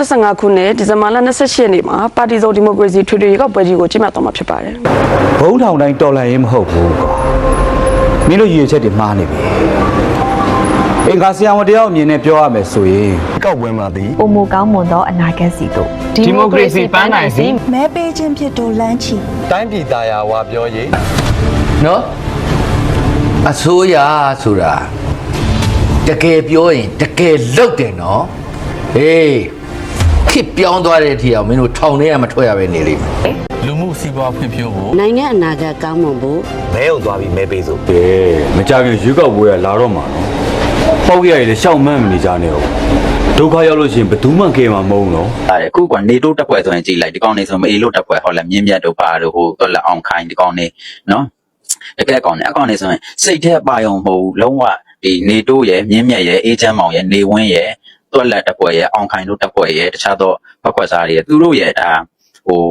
2025ခုနှစ်ဒီဇင်ဘာလ28ရက်နေ့မှာပါတီစုံဒီမိုကရေစီထွေထွေရွေးကောက်ပွဲကြီးကိုကျင်းပသွားမှာဖြစ်ပါတယ်ဘုံထောင်တိုင်းတော်လှန်ရေးမဟုတ်ဘူးကွာမင်းတို့ရည်ရွယ်ချက်တွေမှားနေပြီအင်္ဂါဆရာဝန်တယောက်အမြင်နဲ့ပြောရမယ်ဆိုရင်ကောက်ပွဲမှာသည်ပုံမကောင်းမွန်သောအနာဂတ်စီတို့ဒီမိုကရေစီပန်းနိုင်စီမဲပေးခြင်းဖြစ်တော်လန်းချီတိုင်းပြည်သားယာဝါပြောရေးနော်အစိုးရဆိုတာတကယ်ပြောရင်တကယ်လုပ်တယ်နော်ဟေး ခစ်ပြောင်းသွားတဲ့အထီအောင်မင်းတို့ထောင်ထဲကမထွက်ရပဲနေလိမ့်မယ်လူမှုစီးပွားဖွံ့ဖြိုးဖို့နိုင်ငံအနာဂတ်ကောင်းမွန်ဖို့မဲုံသွားပြီးမဲပေးစို့ကဲမကြခင်ရွေးကောက်ပွဲကလာတော့မှာနော်ပေါက်ရရည်လည်းရှောက်မှန်းမနေကြနဲ့ဟုတ်ဒုက္ခရောက်လို့ရှိရင်ဘယ်သူမှကဲမှာမဟုတ်နော်အဲ့အခုကနေတိုးတက်ပွဲဆိုရင်ကြည်လိုက်ဒီကောင်နေဆိုမအေလို့တက်ပွဲဟောလဲမြင်းမြတ်တို့ပါတို့ဟိုတော့လက်အောင်ခိုင်းဒီကောင်နေနော်တကယ်ကောင်နေအကောင်နေဆိုရင်စိတ်ထဲပါယုံမဟုတ်ဘူးလုံးဝဒီနေတိုးရဲ့မြင်းမြတ်ရဲ့အေးချမ်းမောင်ရဲ့နေဝင်းရဲ့ တော့လက်တက်ပွဲရဲ့အောင်ခိုင်းတို့တက်ပွဲရဲ့တခြားသောဖက်ခွက်စားတွေရဲ့သူတို့ရဲ့ဒါဟို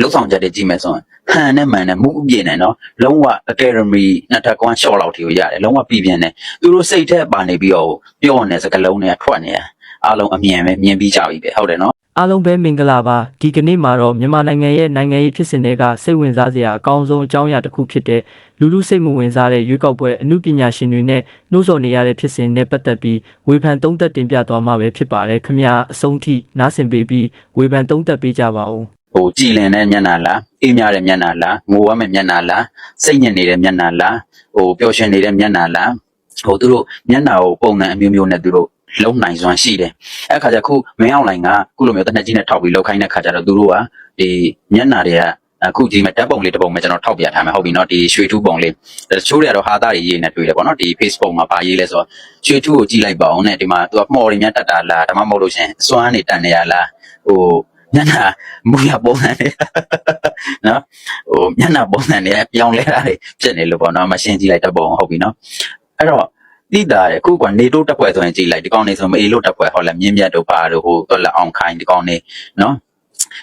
လုံဆောင်ချက်တွေကြည့်မယ်ဆိုရင်ဟန်နဲ့မှန်နဲ့မူအပြည့်နဲ့နော်လုံးဝ academy နှစ်ထပ်ကွမ်း short လောက်ထိကိုရတယ်လုံးဝပြည်ပြင်းတယ်သူတို့စိတ်ထဲပါနေပြီးတော့ပြောနေစကလုံးတွေကထွက်နေတယ် အားလုံးအမြင်ပဲမြင်ပြီးကြပြီပဲဟုတ်တယ်နော်အားလုံးပဲမင်္ဂလာပါဒီကနေ့မှာတော့မြန်မာနိုင်ငံရဲ့နိုင်ငံရေးဖြစ်စဉ်တွေကစိတ်ဝင်စားစရာအကောင်းဆုံးအကြောင်းအရာတစ်ခုဖြစ်တဲ့လူလူစိတ်မဝင်စားတဲ့ရွေးကောက်ပွဲအမှုပညာရှင်တွေနဲ့နှိုးဆော်နေရတဲ့ဖြစ်စဉ်နဲ့ပတ်သက်ပြီးဝေဖန်သုံးသပ်တင်ပြသွားမှာပဲဖြစ်ပါတယ်ခင်ဗျာအဆုံးထိနားဆင်ပေးပြီးဝေဖန်သုံးသပ်ပေးကြပါဦးဟိုကြည်လင်တဲ့မျက်နှာလားအေးမြတဲ့မျက်နှာလားငိုရမယ့်မျက်နှာလားစိတ်ညစ်နေတဲ့မျက်နှာလားဟိုပျော်ရွှင်နေတဲ့မျက်နှာလားဟိုသူတို့မျက်နှာကိုပုံစံအမျိုးမျိုးနဲ့သူတို့ လုံနိုင်စွမ်းရှိတယ်အဲ့ခါကျခုမင်းအောင်လိုင်ကခုလိုမျိုးတနက်ကြီးနဲ့ထောက်ပြီးလောက်ခိုင်းတဲ့ခါကျတော့သူတို့ကဒီမျက်နှာတွေကအခုကြည့်မဲ့ဓာတ်ပုံလေးတစ်ပုံပဲကျွန်တော်ထောက်ပြထားမယ်ဟုတ်ပြီနော်ဒီရွှေထူးပုံလေးတချို့တွေကတော့ဟာသားတွေရေးနေတွေ့တယ်ပေါ့နော်ဒီ Facebook မှာဗာရေးလဲဆိုတော့ရွှေထူးကိုကြည့်လိုက်ပါအောင်နဲ့ဒီမှာသူကမှော်တွေများတက်တာလားဒါမှမဟုတ်လို့ရှရင်အစွမ်းနေတန်နေရလားဟိုညနာမူရပုံစံတွေနော်ဟိုညနာပုံစံတွေပြောင်းလဲတာတွေဖြစ်နေလို့ပေါ့နော်မရှင်းကြည့်လိုက်တဲ့ပုံဟုတ်ပြီနော်အဲ့တော့ တိတာတယ်ခုကနေတိုးတက်ပွဲဆိုရင်ကြည့်လိုက်ဒီကောင်နေဆိုမအေလို့တက်ပွဲဟောလဲမြင်းမြတ်တို့ပါတို့ဟိုတော့လက်အောင်ခိုင်းဒီကောင်နေနော်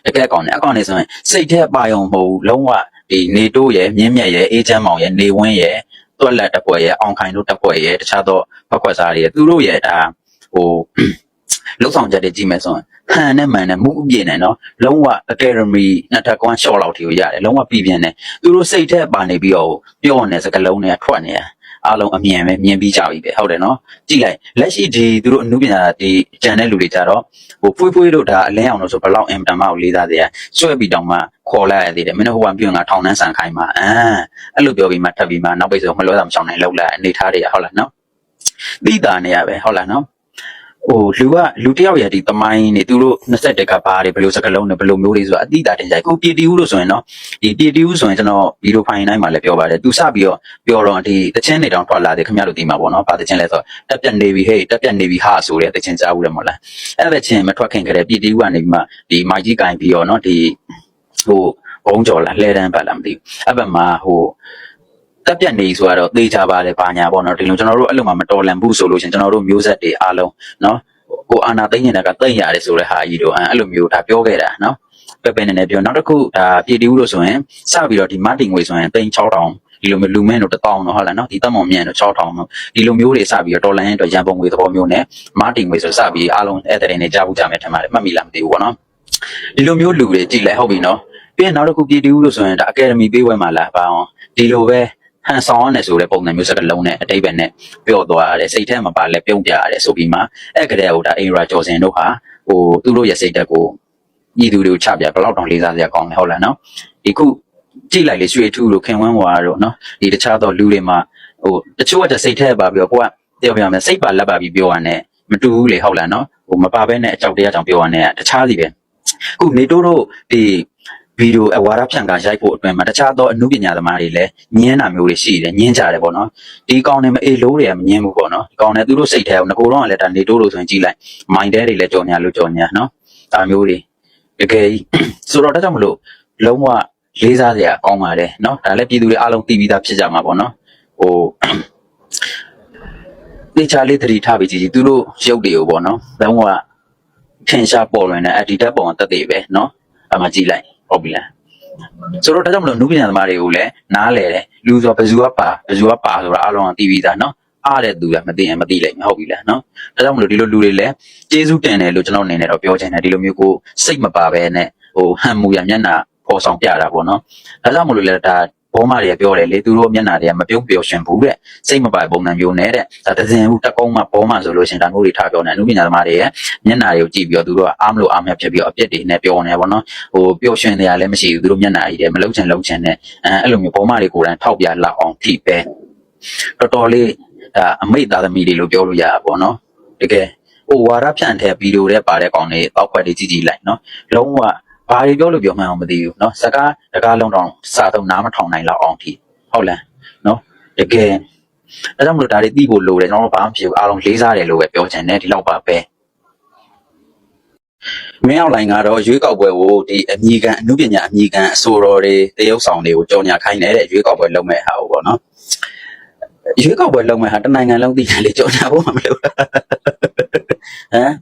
တကယ်ကောင်နေအကောင်နေဆိုရင်စိတ်ထဲပါယုံမဟုတ်ဘူးလုံးဝဒီနေတိုးရဲ့မြင်းမြတ်ရဲ့အေးချမ်းမောင်ရဲ့နေဝင်းရဲ့တွက်လက်တက်ပွဲရဲ့အောင်ခိုင်းတို့တက်ပွဲရဲ့တခြားသောဖက်ခွက်စားတွေရဲ့သူတို့ရဲ့ဒါဟိုလုံဆောင်ချက်တွေကြည့်မယ်ဆိုရင်ဟန်နဲ့မှန်နဲ့မူအပြည့်နဲ့နော်လုံးဝ academy နှစ်ထပ်ကွမ်း short လောက်ထိကိုရတယ်လုံးဝပြည်ပြင်းတယ်သူတို့စိတ်ထဲပါနေပြီးတော့ပြောနေစကလုံးတွေကထွက်နေတယ် အားလုံးအမြင်ပဲမြင်ပြီးကြပြီပဲဟုတ်တယ်နော်ကြည့်လိုက်လက်ရှိဒီသူတို့အမှုပညာဒီကြံတဲ့လူတွေကြတော့ဟိုဖွေးဖွေးတို့ဒါအလင်းအောင်လို့ဆိုဘလောက်အင်တမ်မကိုလေးစားသေးတယ်ဆွဲပြီးတောင်မှခေါ်လိုက်ရသေးတယ်မင်းတို့ဟိုကပြုံးကထောင်နှန်းဆန်ခိုင်းမှာအမ်အဲ့လိုပြောပြီးမှထပ်ပြီးမှနောက်ပိတ်ဆိုမလွဲတာမချောင်းနိုင်လောက်လာအနေထားတွေကဟုတ်လားနော်တိတာနေရပဲဟုတ်လားနော် ဟိုလူကလူတယောက်ရဲ့ဒီတမိုင်းနေသူတို့21ကဘာတွေဘယ်လိုစကလုံးတွေဘယ်လိုမျိုးတွေဆိုတာအတိအတာတင်ကြိုက်ကိုပြည်တီဦးလို့ဆိုရင်တော့ဒီပြည်တီဦးဆိုရင်ကျွန်တော်ဗီဒီယိုဖိုင်တိုင်းမှာလည်းပြောပါတယ်သူစပြီးတော့ပြောတော့ဒီတချင်းနေတောင်ထွက်လာတယ်ခင်ဗျားတို့ဒီမှာပေါ့နော်ဗာတချင်းလဲဆိုတက်ပြက်နေပြီဟေးတက်ပြက်နေပြီဟာဆိုတဲ့တချင်းကြားဘူးတယ်မဟုတ်လားအဲ့ဒါချင်းမထွက်ခင်ကြတဲ့ပြည်တီဦးကနေပြီးမှဒီမိုက်ကြီးကင်ပြီးတော့နော်ဒီဟိုဘုံကြော်လာလှဲတန်းပါလားမသိဘူးအဲ့ဘက်မှာဟို တက်ပြက်နေဆိုတော့သေချာပါတယ်ဘာညာပေါ့နော်ဒီလိုကျွန်တော်တို့အဲ့လိုမှမတော်လန်ဘူးဆိုလို့ရှင်ကျွန်တော်တို့မျိုးဆက်တွေအားလုံးနော်ကိုအာနာသိမ့်နေတာကတိတ်ရတယ်ဆိုတဲ့ဟာကြီးတို့အဲ့လိုမျိုးဒါပြောခဲ့တာနော်ပဲပဲနေနေပြောနောက်တစ်ခုဒါပြည်တီဦးလို့ဆိုရင်စပြီးတော့ဒီမတ်တင်ငွေဆိုရင်တိန်6000ဒီလိုမျိုးလူမဲတို့1000တော့ဟုတ်လားနော်ဒီတက်မောင်မြန်တို့6000တော့ဒီလိုမျိုးတွေစပြီးတော့တော်လန်ရဲ့အတွက်ရန်ပုံငွေသဘောမျိုးနဲ့မတ်တင်ငွေဆိုစပြီးအားလုံးအဲ့တဲ့နေကြဘူးကြမယ်ထင်ပါတယ်မှတ်မိလားမသိဘူးပေါ့နော်ဒီလိုမျိုးလူတွေကြည့်လိုက်ဟုတ်ပြီနော်ပြီးရင်နောက်တစ်ခုပြည်တီဦးလို့ဆိုရင်ဒါအကယ်ဒမီပေးဝဲမှာလားဘာအောင်ဒီလိုပဲ ဟန်ဆောင်ရတယ်ဆိုတဲ့ပုံစံမျိုးစကားလုံးနဲ့အတိတ်ပဲနဲ့ပြောသွားရတယ်စိတ်ထဲမှာပါလဲပြုံးပြရတယ်ဆိုပြီးမှအဲ့ကလေးကဒါအိရာကျော်စင်တို့ဟာဟိုသူတို့ရဲ့စိတ်တက်ကိုညီသူတွေကိုချပြဘယ်လောက်တောင်လေးစားစရာကောင်းလဲဟုတ်လားနော်ဒီခုကြည့်လိုက်လေရွှေထူတို့ခင်ဝန်းဝါတို့နော်ဒီတခြားသောလူတွေမှာဟိုတချို့ကစိတ်ထဲပါပြီးတော့ကိုကပြောပြမယ်စိတ်ပါလက်ပါပြီးပြောရတဲ့မတူဘူးလေဟုတ်လားနော်ဟိုမပါဘဲနဲ့အကြောက်တရားကြောင့်ပြောရတဲ့တခြားစီပဲခုနေတိုးတို့ဒီ ဗီဒီယိုအဝါဒဖြန့်ကရိုက်ဖို့အတွင်းမှာတခြားသောအမှုပညာသမားတွေလည်းညင်းတာမျိုးတွေရှိတယ်ညင်းကြတယ်ပေါ့နော်ဒီကောင်တွေမအေလို့တွေကမညင်းဘူးပေါ့နော်ဒီကောင်တွေသူတို့စိတ်ထဲကိုငကိုတော့ကလည်းဒါနေတိုးလို့ဆိုရင်ကြည်လိုက်မိုင်းတဲတွေလည်းကြော်ညာလို့ကြော်ညာနော်ဒါမျိုးတွေတကယ်ကြီးဆိုတော့ဒါကြောင့်မလို့လုံးဝလေးစားစရာကောင်းပါတယ်နော်ဒါလည်းပြည်သူတွေအားလုံးသိပြီးသားဖြစ်ကြမှာပေါ့နော်ဟိုတေချာလေးသတိထားပြီးကြည့်ကြည့်သူတို့ရုပ်တွေကိုပေါ့နော်လုံးဝထင်ရှားပေါ်လွင်တဲ့ edit ပုံအသက်တွေပဲနော်အမှကြည့်လိုက် ဟုတ်ပြီလားဆိုတော့ဒါကြောင့်မလို့နုပညာသမားတွေကိုလည်းနားလဲတယ်လူဆိုဘယ်သူကပါဘယ်သူကပါဆိုတာအလုံးအောင်သိပြီးသားနော်အားတဲ့သူကမသိရင်မသိလိမ့်မယ်ဟုတ်ပြီလားနော်ဒါကြောင့်မလို့ဒီလိုလူတွေလည်းကျေးဇူးတင်တယ်လို့ကျွန်တော်အနေနဲ့တော့ပြောချင်တယ်ဒီလိုမျိုးကိုစိတ်မပါဘဲနဲ့ဟိုဟန်မူရမျက်နှာပေါ်ဆောင်ပြတာပေါ့နော်ဒါကြောင့်မလို့လည်းဒါ ဘောမတွေကပြောတယ်လေသူတို့မျက်နှာတွေကမပြုံးပျော်ရွှင်ဘူးတဲ့စိတ်မပါပုံစံမျိုးနဲ့တဲ့ဒါတစင်ဘူးတက်ကုန်းမှဘောမဆိုလို့ရှရင်ဒါမျိုးတွေထားပြောနေအမှုပညာသမားတွေရဲ့မျက်နှာတွေကိုကြည့်ပြီးတော့သူတို့ကအားမလို့အားမရဖြစ်ပြီးတော့အပြစ်တွေနဲ့ပြောနေပေါ့နော်ဟိုပျော်ရွှင်တရားလည်းမရှိဘူးသူတို့မျက်နှာကြီးတွေမလုံးချင်လုံးချင်နဲ့အဲအဲ့လိုမျိုးဘောမတွေကိုယ်တိုင်ထောက်ပြလောက်အောင်ထိပဲတော်တော်လေးဒါအမိတ်သားသမီးတွေလို့ပြောလို့ရတာပေါ့နော်တကယ်ဟိုဝါရဖြန့်တဲ့ဗီဒီယိုတွေပါတဲ့ကောင်တွေတောက်ခွက်တွေကြည့်ကြည့်လိုက်နော်လုံးဝ ဘာတွေပြောလို့ပြောမှန်းအောင်မသိဘူးเนาะစကားတကားလုံးတော့စာသုံးနားမထောင်နိုင်လောက်အောင်ထိဟုတ်လားเนาะတကယ်အဲကြောင့်မလို့ဒါတွေသိဖို့လိုတယ်ကျွန်တော်တို့ဘာမှမဖြစ်ဘူးအားလုံးလေးစားတယ်လို့ပဲပြောချင်တယ်ဒီလောက်ပါပဲမင်းအောင်လိုင်းကတော့ရွေးကောက်ပွဲကိုဒီအမိကန်အမှုပညာအမိကန်အစိုးရတွေတရုပ်ဆောင်တွေကိုကြော်ညာခိုင်းနေတဲ့ရွေးကောက်ပွဲလုပ်မဲ့ဟာပေါ့နော်ရွေးကောက်ပွဲလုပ်မဲ့ဟာတနိုင်ငံလုံးသိတယ်လေကြော်ညာဖို့မလို့ဟမ်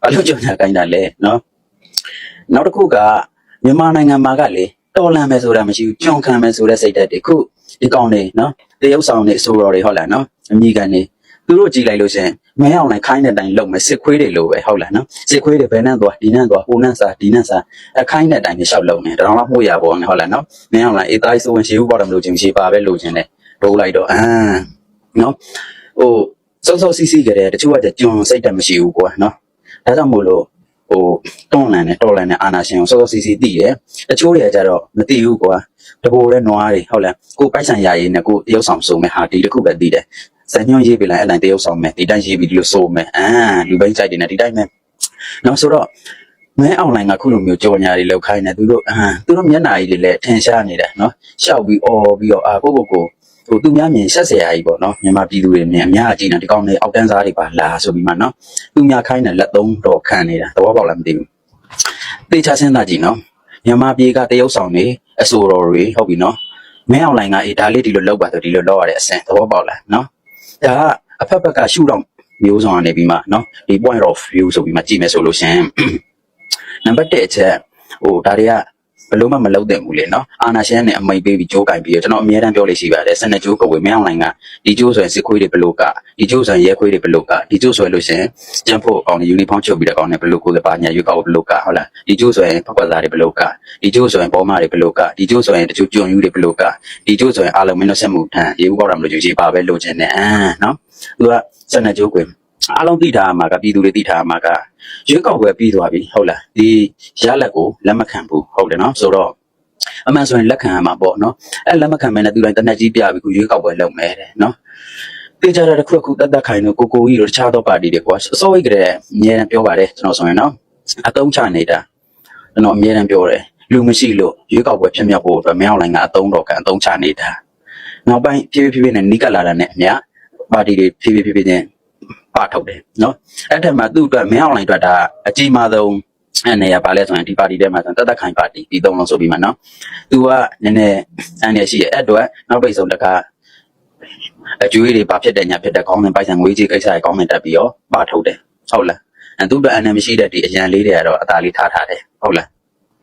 ဘာလို့ကြော်ညာခိုင်းတာလဲနော် နောက်တစ်ခုကမြန်မာနိုင်ငံမှာကလေတော်လန်မယ်ဆိုတာမရှိဘူးကြုံခံမယ်ဆိုတဲ့စိတ်ဓာတ်တွေခုဒီကောင်တွေနော်တရုပ်ဆောင်တွေအစိုးရတွေဟုတ်လားနော်အမိကန်တွေသူတို့ကြည်လိုက်လို့ရှရင်မင်းအောင်လိုက်ခိုင်းတဲ့အတိုင်းလုပ်မယ်စစ်ခွေးတွေလိုပဲဟုတ်လားနော်စစ်ခွေးတွေဘယ်နဲ့သွားဒီနဲ့သွားဟိုနဲ့စားဒီနဲ့စားအခိုင်းတဲ့အတိုင်းတွေရှောက်လုပ်နေတတော်တော့မှုရပေါ်နေဟုတ်လားနော်မင်းအောင်လိုက်အေးသားဆိုဝင်ရှိဘူးပေါ့တယ်မလို့ချင်းရှိပါပဲလို့ချင်းတယ်ဒိုးလိုက်တော့အာနော်ဟိုစောစောစီးစီးကြတဲ့တချို့ကကြွန်စိတ်တက်မရှိဘူးကွာနော်ဒါကြောင့်မို့လို့ ဟိုတွန်းလန်နဲ့တော်လန်နဲ့အာနာရှင်ကိုစောစောစီးစီးတည်တယ်တချို့တွေကကြတော့မတည်ဘူးကွာတပိုတဲ့နွားတွေဟုတ်လားကိုပိုက်ဆံရရည်နဲ့ကိုတရုပ်ဆောင်စုံမဲ့ဟာဒီတစ်ခုပဲတည်တယ်ဇညွန်ရေးပြလိုက်အဲ့တိုင်းတရုပ်ဆောင်မယ်ဒီတိုင်းရေးပြီးဒီလိုစိုးမယ်အာလူပိုင်းကြိုက်တယ်နဲ့ဒီတိုင်းမယ်နောက်ဆိုတော့မဲအွန်လိုင်းကခုလိုမျိုးကြော်ညာတွေလောက်ခိုင်းနေသူတို့အာသူတို့မျက်နှာကြီးတွေလည်းထင်ရှားနေတယ်နော်ရှောက်ပြီးအော်ပြီးတော့အာကိုကိုကို ဟိုသူများမြင်ရှက်စရာကြီးပေါ့နော်မြန်မာပြည်သူတွေမြင်အများအကြည့်နဲ့ဒီကောင်တွေအောက်တန်းစားတွေပါလာဆိုပြီးမှနော်သူများခိုင်းတဲ့လက်သုံးတော်ခံနေတာသဘောပေါက်လားမသိဘူးသေချာစဉ်းစားကြည့်နော်မြန်မာပြည်ကတရုတ်ဆောင်တွေအဆိုတော်တွေဟုတ်ပြီနော်မင်းအွန်လိုင်းကအေးဒါလေးဒီလိုလောက်ပါဆိုဒီလိုလောက်ရတဲ့အဆင့်သဘောပေါက်လားနော်ဒါကအဖက်ဖက်ကရှုတော့မျိုးဆောင်ကနေပြီးမှနော်ဒီ point of view ဆိုပြီးမှကြည့်မယ်ဆိုလို့ရှင်နံပါတ်1အချက်ဟိုဒါတွေက ဘလို့မှမလုပ်တဲ့ဘူးလေနော်အာနာရှင်နဲ့အမိန်ပေးပြီးကြိုးကင်ပြီးတော့ကျွန်တော်အများတန်းပြောလို့ရှိပါတယ်စနေကြိုးကဝေမင်းအောင်လိုင်းကဒီကြိုးဆိုရင်စစ်ခွေးတွေဘလို့ကဒီကြိုးဆိုရင်ရဲခွေးတွေဘလို့ကဒီကြိုးဆိုလို့ရှင်ကျန်ဖို့အောင်ယူနီဖောင်းချုပ်ပြီးတော့ကောင်းတယ်ဘလို့ကိုယ်စပါညာရွက်ကောက်ဘလို့ကဟုတ်လားဒီကြိုးဆိုရင်ဖောက်ကွက်သားတွေဘလို့ကဒီကြိုးဆိုရင်ဘောမတွေဘလို့ကဒီကြိုးဆိုရင်တချို့ကြုံယူတွေဘလို့ကဒီကြိုးဆိုရင်အာလုံးမင်းတို့ဆက်မှုထံရေဦးပေါက်တာမလို့ယူကြည်ပါပဲလိုချင်တယ်အာနော်သူကစနေကြိုးကွယ် အားလုံးသိထားမှာကပြည်သူတွေသိထားမှာကရွေးကောက်ပွဲပြီးသွားပြီဟုတ်လားဒီရလက်ကိုလက်မခံဘူးဟုတ်တယ်နော်ဆိုတော့အမှန်ဆိုရင်လက်ခံရမှာပေါ့နော်အဲလက်မခံမဲနဲ့သူတိုင်းတနက်ကြီးပြပြီးခုရွေးကောက်ပွဲလုပ်မယ်တဲ့နော်တေချာတဲ့တစ်ခုခုတတ်တတ်ခိုင်တို့ကိုကိုကြီးတို့တခြားသောပါတီတွေကွာစောဝိတ်ကလေးအမြဲတမ်းပြောပါတယ်ကျွန်တော်ဆိုရင်နော်အတုံးချနေတာကျွန်တော်အမြဲတမ်းပြောတယ်လူမရှိလို့ရွေးကောက်ပွဲဖြစ်မြောက်ဖို့အတွက်မင်းအောင်လိုင်းကအတုံးတော်ကအတုံးချနေတာနောက်ပိုင်းဖြည်းဖြည်းဖြည်းနဲ့နီးကပ်လာတာနဲ့အများပါတီတွေဖြည်းဖြည်းဖြည်းဖြည်းချင်း ပါထုတ်တယ်နော်အဲ့ထက်မှသူ့အတွက်မင်းအောင်လိုင်းအတွက်ဒါအကြီးမားဆုံးအဲ့နေရပါလဲဆိုရင်ဒီပါတီထဲမှာဆိုရင်တသက်ခိုင်ပါတီဒီသုံးလုံးဆိုပြီးမှနော်သူကနည်းနည်းအန်ရရှိရဲ့အဲ့အတွက်နောက်ပိတ်ဆုံးတကအကျွေးတွေပါဖြစ်တဲ့ညာဖြစ်တဲ့ကောင်းတဲ့ပိုက်ဆံငွေကြီးကိစ္စတွေကောင်းတဲ့တက်ပြီးတော့ပါထုတ်တယ်ဟုတ်လားအဲ့သူ့အတွက်အန်ရမရှိတဲ့ဒီအရန်လေးတွေကတော့အသာလေးထားထားတယ်ဟုတ်လား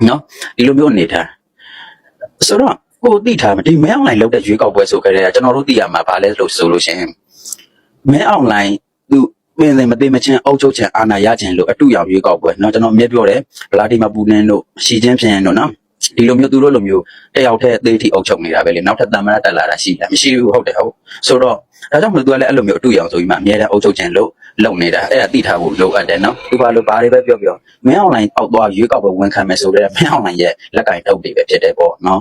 နော်ဒီလိုမျိုးအနေထားဆိုတော့ကိုသိထားမှာဒီမဲအောင်လိုင်းလောက်တဲ့ရွေးကောက်ပွဲဆိုကြတဲ့ကျွန်တော်တို့သိရမှာဗာလဲလို့ဆိုလို့ရှိရင်မဲအောင်လိုင်းသူ ပင်စင်မသိမချင်းအုပ်ချုပ်ခြင်းအာဏာရခြင်းလို့အတူရောင်ရွေးကောက်ပွဲเนาะကျွန်တော်အမြဲပြောတယ်ဗလာတီမာပူနင်းတို့ရှီချင်းဖြစ်ရင်တို့เนาะဒီလိုမျိုးသူတို့လိုမျိုးတယောက်တည်းအသေးထိအုပ်ချုပ်နေတာပဲလေနောက်ထပ်တမန်တက်လာတာရှိလားမရှိဘူးဟုတ်တယ်ဟုတ်ဆိုတော့ဒါကြောင့်မလို့သူကလည်းအဲ့လိုမျိုးအတူရောင်ဆိုပြီးမှအမြဲတမ်းအုပ်ချုပ်ခြင်းလို့လုပ်နေတာအဲ့ဒါသိထားဖို့လိုအပ်တယ်เนาะသူဘာလို့ဘာတွေပဲပြောပြောမင်းအောင်လိုင်းအောက်သွားရွေးကောက်ပွဲဝန်ခံမယ်ဆိုတော့မင်းအောင်လိုင်းရဲ့လက်ကင်တုပ်တွေပဲဖြစ်တယ်ပေါ့เนาะ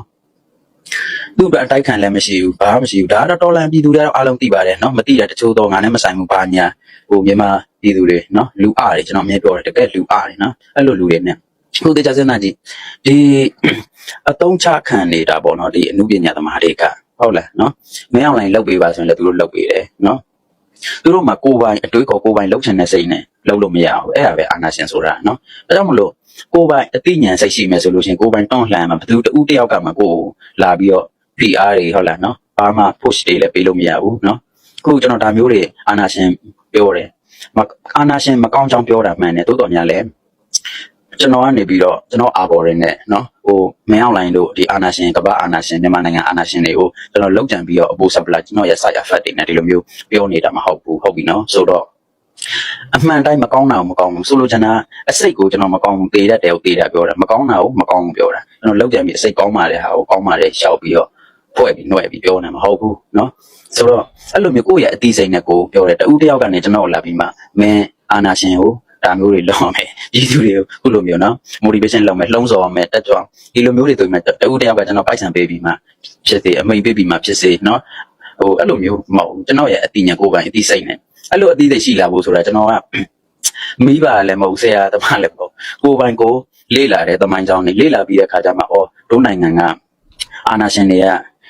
သူ့အတွက်အတိုက်ခံလည်းမရှိဘူးဘာမှမရှိဘူးဒါကတော့တော်လန်ပြည်သူတွေကတော့အားလုံးသိပါတယ်နော်မသိတာတချို့တော့ငါနဲ့မဆိုင်ဘူးဘာညာဟိုမြန်မာပြည်သူတွေနော်လူအားတွေကျွန်တော်အမြဲပြောတယ်တကယ်လူအားတွေနော်အဲ့လိုလူတွေနဲ့ကိုတေချာစင်နာကြီးဒီအတုံးချခံနေတာပေါ့နော်ဒီအမှုပညာသမားတွေကဟုတ်လားနော်မင်းအွန်လိုင်းလောက်ပေးပါဆိုရင်လည်းသူတို့လောက်ပေးတယ်နော် သူတို့မှာကိုယ်ပိုင်အတွေးခေါ်ကိုယ်ပိုင်လှုပ်ချင်တဲ့စိတ်နဲ့လှုပ်လို့မရဘူးအဲ့ဒါပဲအာနာရှင်ဆိုတာနော်ဒါကြောင့်မလို့ကိုယ်ပိုင်အသိဉာဏ်စိတ်ရှိမယ်ဆိုလို့ရှိရင်ကိုယ်ပိုင်တွန့်လှန်မှာဘသူတဦးတယောက်ကမှကိုယ်လာပြီးတော့ PR တွေဟုတ်လားနော်ဘာမှ push တွေလည်းပေးလို့မရဘူးနော်အခုကျွန်တော်ဒါမျိုးတွေအာနာရှင်ပြောတယ်အာနာရှင်မကောင်းကြောင်းပြောတာမှန်တယ်တိုးတော်များလည်း ကျွန်တော်ကနေပြီးတော့ကျွန်တော်အာဘော်ရင်းနဲ့နော်ဟိုမင်းအောင်လိုင်းတို့ဒီအာနာရှင်ကပ္ပအာနာရှင်မြန်မာနိုင်ငံအာနာရှင်တွေကိုကျွန်တော်လောက်ကြံပြီးတော့အပိုးဆပ်လာကျွန်တော်ရဲ့ side effect တွေနဲ့ဒီလိုမျိုးပြောနေတာမဟုတ်ဘူးဟုတ်ပြီနော်ဆိုတော့အမှန်တိုင်းမကောင်းတာကိုမကောင်းဘူးဆိုလိုချင်တာအစိတ်ကိုကျွန်တော်မကောင်းဘူးတေးတတ်တယ်ကိုတေးတာပြောတာမကောင်းတာကိုမကောင်းဘူးပြောတာကျွန်တော်လောက်ကြံပြီးအစိတ်ကောင်းပါတဲ့ဟာကိုကောင်းပါတယ်ရှောက်ပြီးတော့ဖွဲ့ပြီးနှွဲပြီးပြောနေမှာမဟုတ်ဘူးနော်ဆိုတော့အဲ့လိုမျိုးကိုယ့်ရဲ့အသိစိတ်နဲ့ကိုပြောတယ်တူတယောက်ကနေကျွန်တော်လာပြီးမှမင်းအာနာရှင်ကို ဒါမျိုးတွေလုပ်ရမယ်ပြည်သူတွေကိုခုလိုမျိုးနော် motivation လုပ်မယ်လှုံ့ဆော်ရမယ်တက်ကြွဒီလိုမျိုးတွေဆိုရင်တူတယောက်ကကျွန်တော်ပိုက်ဆံပေးပြီးမှဖြစ်စေအမိန်ပေးပြီးမှဖြစ်စေနော်ဟိုအဲ့လိုမျိုးမဟုတ်ဘူးကျွန်တော်ရဲ့အသိဉာဏ်ကိုယ်ပိုင်အသိစိတ်နဲ့အဲ့လိုအသိစိတ်ရှိလာဖို့ဆိုတာကျွန်တော်ကမိဘလည်းမဟုတ်ဆရာသမားလည်းမဟုတ်ကိုယ်ပိုင်ကိုလေ့လာတဲ့သမိုင်းကြောင်းတွေလေ့လာပြီးတဲ့ခါကျမှအော်တို့နိုင်ငံကအာနာရှင်တွေက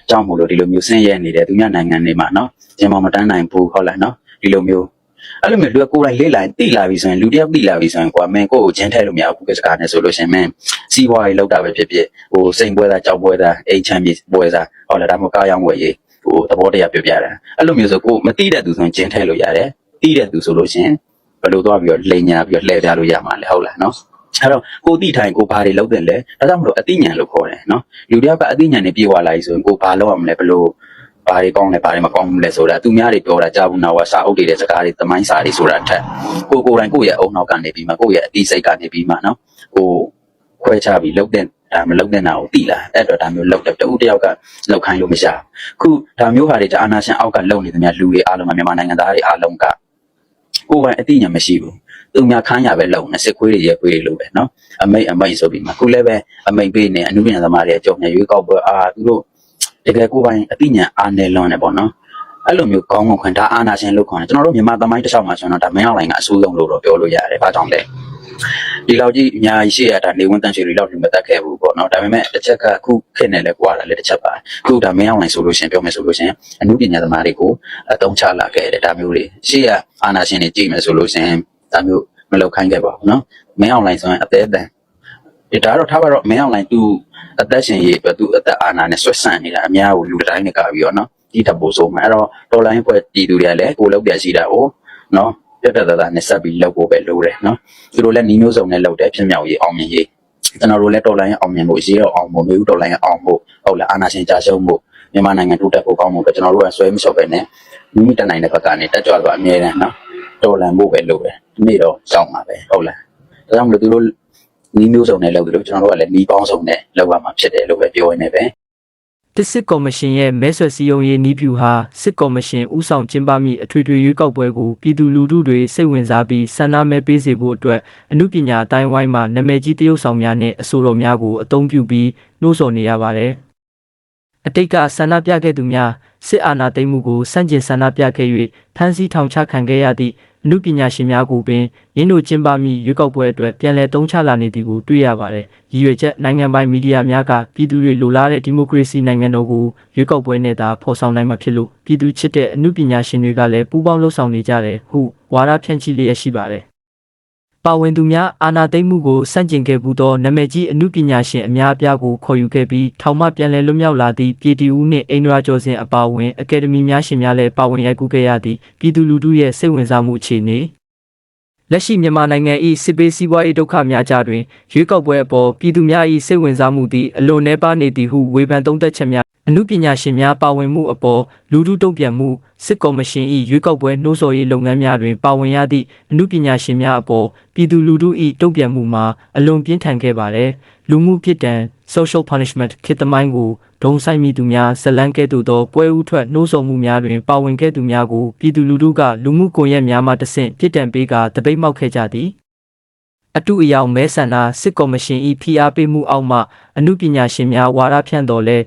ကြောင်းမို့လို့ဒီလိုမျိုးဆင်းရဲနေတယ်သူများနိုင်ငံတွေမှာနော်ကျင်မမတန်းနိုင်ဘူးဟုတ်လားနော်ဒီလိုမျိုး အဲ့လိုမျိုးလူကကိုယ်တိုင်လေ့လာရင်သိလာပြီဆိုရင်လူတစ်ယောက်သိလာပြီဆိုရင်ကွာမင်းကိုယ့်ကိုဂျင်းထဲလို့မရဘူးကစကားနဲ့ဆိုလို့ရှရင်မင်းစီးပွားရေးလောက်တာပဲဖြစ်ဖြစ်ဟိုစိန်ပွဲသားကြောက်ပွဲသားအိမ်ချမ်းမြေပွဲသားဟုတ်လားဒါမှမဟုတ်ကားရောက်ဝယ်ရေးဟိုသဘောတရားပြောပြတာအဲ့လိုမျိုးဆိုကိုယ်မသိတဲ့သူဆိုရင်ဂျင်းထဲလို့ရတယ်သိတဲ့သူဆိုလို့ရှရင်ဘယ်လိုသွားပြီးတော့လိန်ညာပြီးတော့လှည့်ပြလို့ရမှာလဲဟုတ်လားနော်အဲ့တော့ကိုတိထိုင်ကိုဘာတွေလုပ်တယ်လဲဒါကြောင့်မလို့အသိဉာဏ်လို့ခေါ်တယ်နော်လူတယောက်ကအသိဉာဏ်နဲ့ပြေဝလာပြီဆိုရင်ကိုဘာလုပ်ရမလဲဘယ်လို ဘာတွေကောင်းလဲဘာတွေမကောင်းဘူးလဲဆိုတာသူများတွေပြောတာကြားဘူးနာဝစာအုပ်တွေတဲ့စကားတွေသမိုင်းစာတွေဆိုတာထက်ကိုကိုယ်တိုင်ကိုယ့်ရဲ့အုံနောက်ကနေပြီးမှကိုယ့်ရဲ့အသိစိတ်ကနေပြီးမှနော်ဟိုခွဲခြားပြီးလုပ်တဲ့ဒါမလုပ်တဲ့နာကိုတိလာအဲ့တော့ဒါမျိုးလုပ်တဲ့တူတယောက်ကလောက်ခိုင်းလို့မရဘူးခုဒါမျိုးဟာတွေじゃအာနာရှင်အောက်ကလုပ်နေသမျှလူတွေအားလုံးကမြန်မာနိုင်ငံသားတွေအားလုံးက ကိုယ်ပိုင်အသိဉာဏ်မရှိဘူးသူများခန်းရပဲလုံနေစစ်ခွေးတွေရဲခွေးတွေလို့ပဲเนาะအမိတ်အမိတ်ဆိုပြီးမှခုလည်းပဲအမိတ်ပေးနေအနုပညာသမားတွေအကြောင်းနဲ့ရွေးကောက်ပွဲအာသူတို့ တကယ်ကိုယ်ပိုင်အသိဉာဏ်အားနေလွန်နေပေါ့နော်အဲ့လိုမျိုးကောင်းကောင်းခွင့်ဒါအာနာရှင်လို့ခေါ်တယ်ကျွန်တော်တို့မြန်မာသမိုင်းတစ်လျှောက်မှာဆိုတော့ဒါမင်းအောင်လိုင်ကအဆိုးဆုံးလို့တော့ပြောလို့ရတယ်ဘာကြောင့်လဲဒီလောက်ကြီးအများကြီးရှိရတာနေဝန်တန်ချီတွေလောက်လည်းမတက်ခဲ့ဘူးပေါ့နော်ဒါပေမဲ့တစ်ချက်ကခုခေတ်နဲ့လည်းကွာတာလည်းတစ်ချက်ပါခုဒါမင်းအောင်လိုင်ဆိုလို့ရှင်ပြောမယ်ဆိုလို့ရှင်အနုပညာသမားတွေကိုအတုံးချလာခဲ့တယ်ဒါမျိုးတွေရှေ့ကအာနာရှင်တွေကြည့်မယ်ဆိုလို့ရှင်ဒါမျိုးမလောက်ခိုင်းခဲ့ပါဘူးနော်မင်းအောင်လိုင်ဆိုရင်အသေးအတန် ဒီဒါတော့ထားပါတော့မင်းအောင်လိုင်သူအသက်ရှင်ရေးပဲသူအသက်အာဏာနဲ့ဆွတ်ဆန့်နေတာအများကိုလူတိုင်းနဲ့ကပြီးတော့နော်ဒီတပိုးဆုံးမှာအဲ့တော့တော်လိုင်းပွဲတည်သူတွေကလည်းကိုလောက်ပြရှိတာကိုနော်ပြတ်ပြတ်သားသားနဲ့ဆက်ပြီးလုပ်ဖို့ပဲလိုတယ်နော်သူတို့လည်းနှီးမျိုးစုံနဲ့လုပ်တယ်ဖြစ်မြောက်ရေးအောင်မြင်ရေးကျွန်တော်တို့လည်းတော်လိုင်းအောင်မြင်ဖို့ရေးတော့အောင်ဖို့မျိုးတော်လိုင်းအောင်ဖို့ဟုတ်လားအာဏာရှင်ကြာရှုံးဖို့မြန်မာနိုင်ငံတိုးတက်ဖို့ကောင်းဖို့ပဲကျွန်တော်တို့ကဆွဲမလျှော့ပဲနဲ့မိမိတက်နိုင်တဲ့ဘက်ကနေတက်ကြွသွားအမြဲတမ်းနော်တော်လန်ဖို့ပဲလိုတယ်ဒီနေ့တော့ကြောက်မှာပဲဟုတ်လားဒါကြောင့်မလို့သူတို့ နီးမျိုးစုံနဲ့လုပ်တယ်လို့ကျွန်တော်တို့ကလည်းနီးပေါင်းစုံနဲ့လုပ်ရမှာဖြစ်တယ်လို့ပဲပြောနေတယ်ပဲတစ်စစ်ကော်မရှင်ရဲ့မဲဆွယ်စည်းရုံးရေးနီးပြူဟာစစ်ကော်မရှင်ဥဆောင်ကျင်းပမိအထွေထွေရွေးကောက်ပွဲကိုပြည်သူလူထုတွေစိတ်ဝင်စားပြီးဆန္ဒမဲပေးစေဖို့အတွက်အမှုပညာအတိုင်းဝိုင်းမှာနာမည်ကြီးတရုတ်ဆောင်များနဲ့အဆိုတော်များကိုအသုံးပြုပြီးနှိုးဆော်နေရပါတယ်။အတိတ်ကဆန္ဒပြခဲ့သူများစစ်အာဏာသိမ်းမှုကိုစန့်ကျင်ဆန္ဒပြခဲ့၍ဖမ်းဆီးထောင်ချခံခဲ့ရသည့် အမှုပညာရှင်များကိုပင်ရင်းတို့ကျင်းပမိရွေးကောက်ပွဲအတွက်ပြန်လည်တုံးချလာနေသည်ကိုတွေ့ရပါတယ်။ရည်ရွယ်ချက်နိုင်ငံပိုင်မီဒီယာများကပြည်သူတွေလိုလားတဲ့ဒီမိုကရေစီနိုင်ငံတော်ကိုရွေးကောက်ပွဲနဲ့သာဖော်ဆောင်နိုင်မှာဖြစ်လို့ပြည်သူချစ်တဲ့အမှုပညာရှင်တွေကလည်းပူးပေါင်းလှုပ်ဆောင်နေကြတယ်ဟုဝါဒဖြန့်ချိလျက်ရှိပါတယ်။ ပါဝင်သူများအာနာသိမ့်မှုကိုစန့်ကျင်ခဲ့မှုသောနာမည်ကြီးအမှုပညာရှင်အများအပြားကိုခေါ်ယူခဲ့ပြီးထောင်မှပြန်လည်လွတ်မြောက်လာသည့်ပြည်တီဦးနှင့်အိန္ဒြာကျော်စင်အပါအဝင်အကယ်ဒမီများရှင်များလည်းပါဝင်ရိုက်ကူးခဲ့ရသည့်ပြည်သူလူထုရဲ့စိတ်ဝင်စားမှုအခြေအနေလက်ရှိမြန်မာနိုင်ငံ၏စစ်ပေးစီးပွားရေးဒုက္ခများကြားတွင်ရွေးကောက်ပွဲအပေါ်ပြည်သူများ၏စိတ်ဝင်စားမှုသည်အလွန်နှဲပါနေသည်ဟုဝေဖန်သုံးသပ်ချက်များ အမှုပညာရှင်များပါဝင်မှုအပေါ်လူထုတုံ့ပြန်မှုစစ်ကော်မရှင်၏ရွေးကောက်ပွဲနှိုးဆော်ရေးလုပ်ငန်းများတွင်ပါဝင်ရသည့်အမှုပညာရှင်များအပေါ်ပြည်သူလူထု၏တုံ့ပြန်မှုမှာအလွန်ပြင်းထန်ခဲ့ပါသည်လူမှုဖြစ်တံ social punishment ခေတ်သမိုင်းကိုဒုံဆိုင်မိသူများဇလန်းကဲ့သို့သောပွဲဥထွက်နှိုးဆော်မှုများတွင်ပါဝင်ခဲ့သူများကိုပြည်သူလူထုကလူမှုကွန်ရက်များမှတဆင့်ပြစ်ဒဏ်ပေးကာတပိတ်မောက်ခဲ့ကြသည်အတူအယောင်မဲဆန္ဒစစ်ကော်မရှင်၏ဖိအားပေးမှုအောက်မှအမှုပညာရှင်များဝါဒဖြန့်တော်လဲ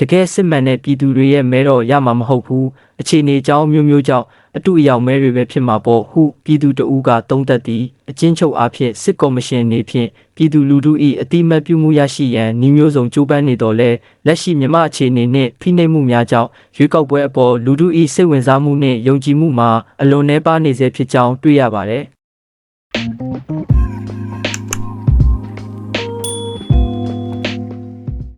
တကယ်စစ်မှန်တဲ့ပြည်သူတွေရဲ့မဲတော့ရမှာမဟုတ်ဘူးအခြေအနေကြောင်းမျိုးမျိုးကြောင့်အတူအယောင်မဲတွေပဲဖြစ်မှာပေါ့ဟုပြည်သူတအူးကသုံးသပ်သည်အချင်းချုပ်အားဖြင့်စစ်ကော်မရှင်အနေဖြင့်ပြည်သူလူထု၏အတိမတ်ပြုမှုရရှိရန်နှီးမျိုးစုံကြိုးပမ်းနေတော်လဲလက်ရှိမြမအခြေအနေနှင့်ဖိနှိပ်မှုများကြောင့်ရွေးကောက်ပွဲအပေါ်လူထု၏စိတ်ဝင်စားမှုနှင့်ယုံကြည်မှုမှာအလွန်နှဲပါနေစေဖြစ်ကြောင်းတွေ့ရပါတယ်